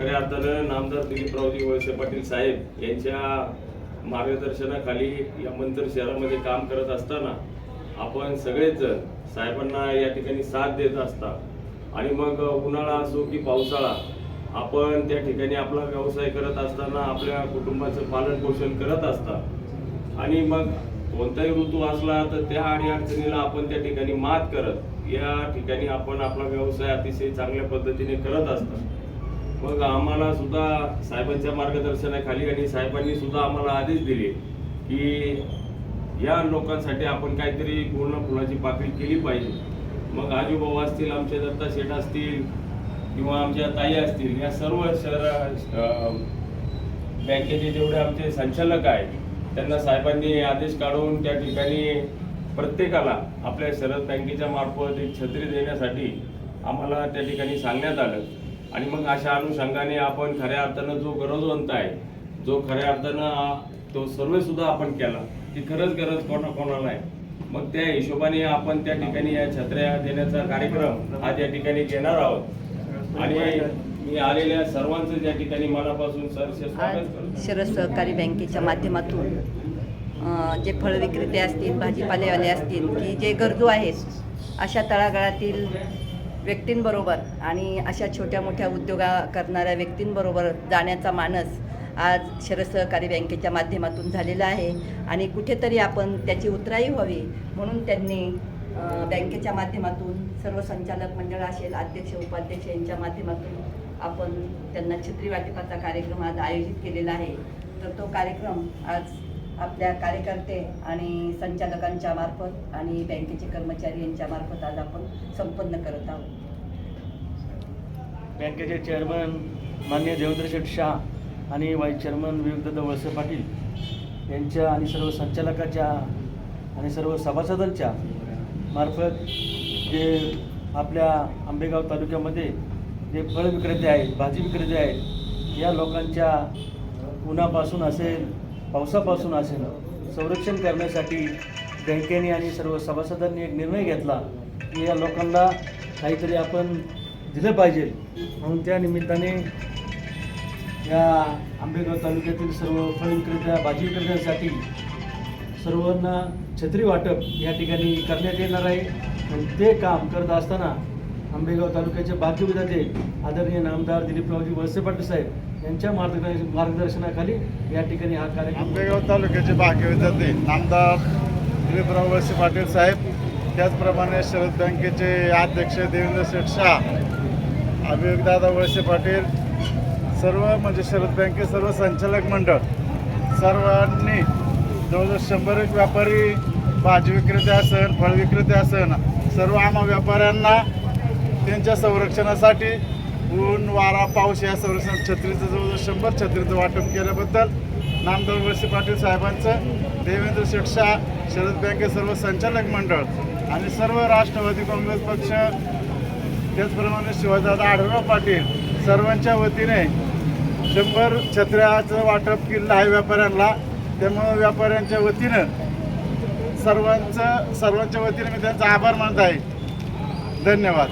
खऱ्या अर्थानं नामदार दिलीपरावजी वळसे पाटील साहेब यांच्या मार्गदर्शनाखाली या मंत्र शहरामध्ये काम करत असताना आपण सगळेच जण साहेबांना या ठिकाणी साथ देत असता. आणि मग उन्हाळा असो की पावसाळा आपण त्या ठिकाणी आपला व्यवसाय करत असताना आपल्या कुटुंबाचं पालनपोषण करत असता. आणि मग कोणताही ऋतू असला तर त्या अडीअडचणीला आपण त्या ठिकाणी मात करत या ठिकाणी आपण आपला व्यवसाय अतिशय चांगल्या पद्धतीने करत असता. मग आम्हाला सुद्धा साहेबांच्या मार्गदर्शनाखाली आणि साहेबांनी सुद्धा आम्हाला आदेश दिले की या लोकांसाठी आपण काहीतरी पूर्ण फुलाची पाकळी केली पाहिजे. मग आजूभाऊ असतील आमचे दत्ता शेठ असतील किंवा आमच्या ताई असतील या सर्व शहरा बँकेचे जेवढे आमचे संचालक आहेत त्यांना साहेबांनी आदेश काढून त्या ठिकाणी प्रत्येकाला आपल्या शरद बँकेच्या मार्फत एक छत्री देण्यासाठी आम्हाला त्या ठिकाणी सांगण्यात आलं. आणि मग अशा अनुषंगाने आपण खऱ्या अर्थानं जो गरजवंत आहे जो खऱ्या अर्थानं तो सर्वे सुद्धा आपण केला की खरंच गरज कोणा कोणाला आहे मग त्या हिशोबाने आपण त्या ठिकाणी या छत्र्या देण्याचा कार्यक्रम आज या ठिकाणी घेणार आहोत. आणि मी आलेल्या सर्वांचं त्या ठिकाणी मनापासून करतो. शरद सहकारी बँकेच्या माध्यमातून जे फळ विक्रेते असतील भाजीपालेवाले असतील की जे गरजू आहेत अशा तळागाळातील व्यक्तींबरोबर आणि अशा छोट्या मोठ्या उद्योगा करणाऱ्या व्यक्तींबरोबर जाण्याचा मानस आज शरद सहकारी बँकेच्या माध्यमातून झालेला आहे. आणि कुठेतरी आपण त्याची उतराई व्हावी म्हणून त्यांनी बँकेच्या माध्यमातून सर्व संचालक मंडळ असेल अध्यक्ष उपाध्यक्ष यांच्या माध्यमातून आपण त्यांना छत्री वाटपाचा कार्यक्रम आज आयोजित केलेला आहे. तर तो कार्यक्रम आज आपल्या कार्यकर्ते आणि संचालकांच्या मार्फत आणि बँकेचे कर्मचारी यांच्या मार्फत आज आपण संपन्न करत आहोत. बँकेचे चेअरमन माननीय देवेंद्र शेठ शाह आणि व्हाईस चेअरमन विवेकदत्त वळसे पाटील यांच्या आणि सर्व संचालकाच्या आणि सर्व सभासदांच्या मार्फत जे आपल्या आंबेगाव तालुक्यामध्ये जे फळ विक्रेते आहेत भाजी विक्रेते आहेत या लोकांच्या उन्हापासून असेल पावसापासून असेल संरक्षण करण्यासाठी बँकेने आणि सर्व सभासदांनी एक निर्णय घेतला की या लोकांना काहीतरी आपण दिलं पाहिजे. म्हणून त्या निमित्ताने या आंबेगाव तालुक्यातील सर्व फळ विक्रेत्या भाजी विक्रेत्यांसाठी सर्वांना छत्री वाटप या ठिकाणी करण्यात येणार आहे. आणि ते काम करत असताना आंबेगाव तालुक्याचे भाग्यविधाते आदरणीय नामदार दिलीपरावजी वळसे पाटील साहेब यांच्या मार्गदर्शन मार्गदर्शनाखाली या ठिकाणी हा कार्यक्रम आंबेगाव तालुक्याचे विद्यार्थी आमदार दिलीपराव वळसे पाटील साहेब त्याचप्रमाणे शरद बँकेचे अध्यक्ष देवेंद्र शेठ शाह अभियोगदादा वळसे पाटील सर्व म्हणजे शरद बँके सर्व संचालक मंडळ सर्वांनी जवळजवळ शंभर एक व्यापारी भाजी विक्रेते असन फळ विक्रेते असन सर्व आम्हा व्यापाऱ्यांना त्यांच्या संरक्षणासाठी ऊन वारा पाऊस या संरक्षण छत्रीचं जवळजवळ शंभर छत्रीचं वाटप केल्याबद्दल नामदार वर्षी पाटील साहेबांचं देवेंद्र शेटशा शरद बँके सर्व संचालक मंडळ आणि सर्व राष्ट्रवादी काँग्रेस पक्ष त्याचप्रमाणे शिवाजीदादा आढळराव पाटील सर्वांच्या वतीने शंभर छत्र्याचं वाटप केलं आहे व्यापाऱ्यांना. त्यामुळं व्यापाऱ्यांच्या वतीनं सर्वांचं सर्वांच्या वतीने मी त्यांचा आभार मानत आहे. धन्यवाद.